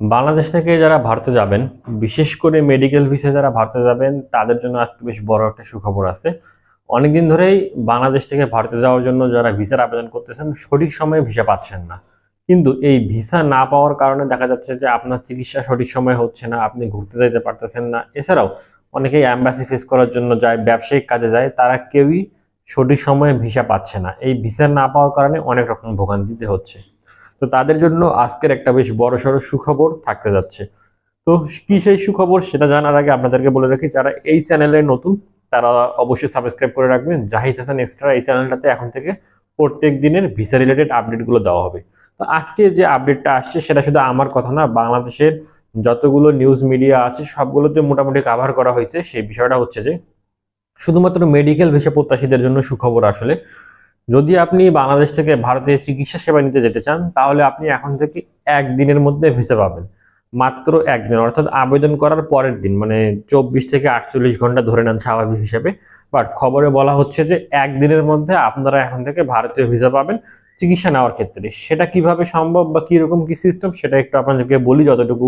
বাংলাদেশ থেকে যারা ভারতে যাবেন, বিশেষ করে মেডিকেল ভিসে যারা ভারতে যাবেন, তাদের জন্য আজকে বেশ বড় একটা সুখবর আছে। অনেকদিন ধরেই বাংলাদেশ থেকে ভারতে যাওয়ার জন্য যারা ভিসার আবেদন করতেছেন, সঠিক সময়ে ভিসা পাচ্ছেন না। কিন্তু এই ভিসা না পাওয়ার কারণে দেখা যাচ্ছে যে আপনার চিকিৎসা সঠিক সময় হচ্ছে না, আপনি ঘুরতে যেতে পারতেছেন না। এছাড়াও অনেকেই অ্যাম্বাসি ফেস করার জন্য যায়, ব্যবসায়িক কাজে যায়, তারা কেউই সঠিক সময়ে ভিসা পাচ্ছে না। এই ভিসা না পাওয়ার কারণে অনেক রকম ভোগান্তিতে হচ্ছে। তো তাদের জন্য আজকের একটা বেশ বড় সড়ো সুখবর থাকতে যাচ্ছে। তো কি সেই সুখবর সেটা জানার আগে আপনাদেরকে বলে রাখি, যারা এই চ্যানেলে নতুন, তারা অবশ্যই সাবস্ক্রাইব করে রাখবেন। জাহিদ হাসান এক্সট্রা এই চ্যানেলটাতে এখন থেকে প্রত্যেক দিনের ভিসা রিলেটেড আপডেটগুলো দেওয়া হবে। তো আজকে যে আপডেটটা আসছে, সেটা শুধু আমার কথা না, বাংলাদেশের যতগুলো নিউজ মিডিয়া আছে, সবগুলোতে মোটামুটি কাভার করা হয়েছে। সেই বিষয়টা হচ্ছে যে, শুধুমাত্র মেডিকেল ভিসা প্রত্যাশীদের জন্য সুখবর আসলে। যদি আপনি বাংলাদেশ থেকে ভারতে চিকিৎসা সেবা নিতে যেতে চান, তাহলে আপনি এখন থেকে একদিনের মধ্যে ভিসা পাবেন। মাত্র একদিন অর্থাৎ আবেদন করার পরের দিন মানে চব্বিশ থেকে আটচল্লিশ ঘণ্টা ধরে নেন স্বাভাবিক হিসেবে। বাট খবরে বলা হচ্ছে যে একদিনের মধ্যে আপনারা এখন থেকে ভারতীয় ভিসা পাবেন চিকিৎসা নেওয়ার ক্ষেত্রে। সেটা কীভাবে সম্ভব বা কীরকম কি সিস্টেম সেটা একটু আপনাদেরকে বলি যতটুকু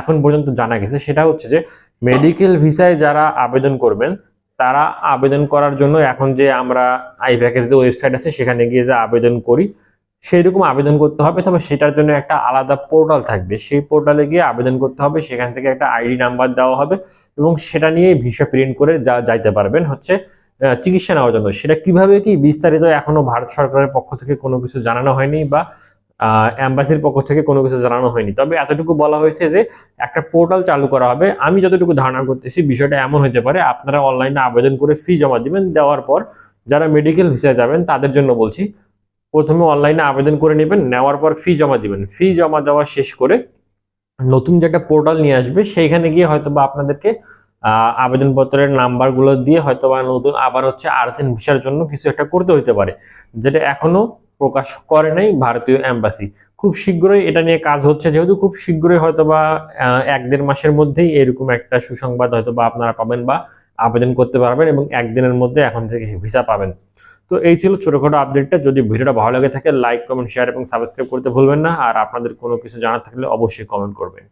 এখন পর্যন্ত জানা গেছে। সেটা হচ্ছে যে মেডিকেল ভিসায় যারা আবেদন করবেন তারা আবেদন করার জন্য এখন যে আমরা আইব্যাকের যে ওয়েবসাইট আছে, সেখানে গিয়ে যে আবেদন করি সেই রকম আবেদন করতে হবে। তবে সেটার জন্য একটা আলাদা পোর্টাল থাকবে। সেই পোর্টালে গিয়ে আবেদন করতে হবে। সেখান থেকে একটা আইডি নাম্বার দেওয়া হবে এবং সেটা নিয়ে ভিসা প্রিন্ট করে যা, যাইতে পারবেন। হচ্ছে চিকিৎসা নেওয়ার জন্য। সেটা কীভাবে কি বিস্তারিত এখনও ভারত সরকারের পক্ষ থেকে কোনো কিছু জানানো হয়নি বা অ্যাম্বাসির পক্ষ থেকে কোনো কিছু জানানো হয়নি। তবে এতটুকু বলা হয়েছে যে একটা পোর্টাল চালু করা হবে। আমি যতটুকু ধারণা করতেছি, বিষয়টা এমন হতে পারে, আপনারা অনলাইনে আবেদন করে ফি জমা দিবেন। দেওয়ার পর যারা মেডিকেল ভিসায় যাবেন, তাদের জন্য বলছি, প্রথমে অনলাইনে আবেদন করে নেবেন, নেওয়ার পর ফি জমা দিবেন। ফি জমা দেওয়া শেষ করে নতুন যে একটা পোর্টাল নিয়ে আসবে, সেইখানে গিয়ে হয়তো বা আপনাদেরকে আবেদনপত্রের নাম্বারগুলো দিয়ে হয়তো বা নতুন আবার হচ্ছে আর্থিন ভিসার জন্য কিছু একটা করতে হতে পারে, যেটা এখনও প্রকাশ করে নাই ভারতীয় এম্বাসি। খুব শীঘ্রই এটা নিয়ে কাজ হচ্ছে, যেহেতু খুব শীঘ্রই হয়তো বা এক দেড় মাসের মধ্যেই এরকম একটা সুসংবাদ হয়তো বা আপনারা পাবেন বা আবেদন করতে পারবেন এবং একদিনের মধ্যে এখন থেকে ভিসা পাবেন। তো এই ছিল ছোটখাটো আপডেটটা। যদি ভিডিওটা ভালো লাগে থাকে, লাইক, কমেন্ট শেয়ার এবং সাবস্ক্রাইব করতে ভুলবেন না। আর আপনাদের কোনো কিছু জানার থাকলে অবশ্যই কমেন্ট করবেন।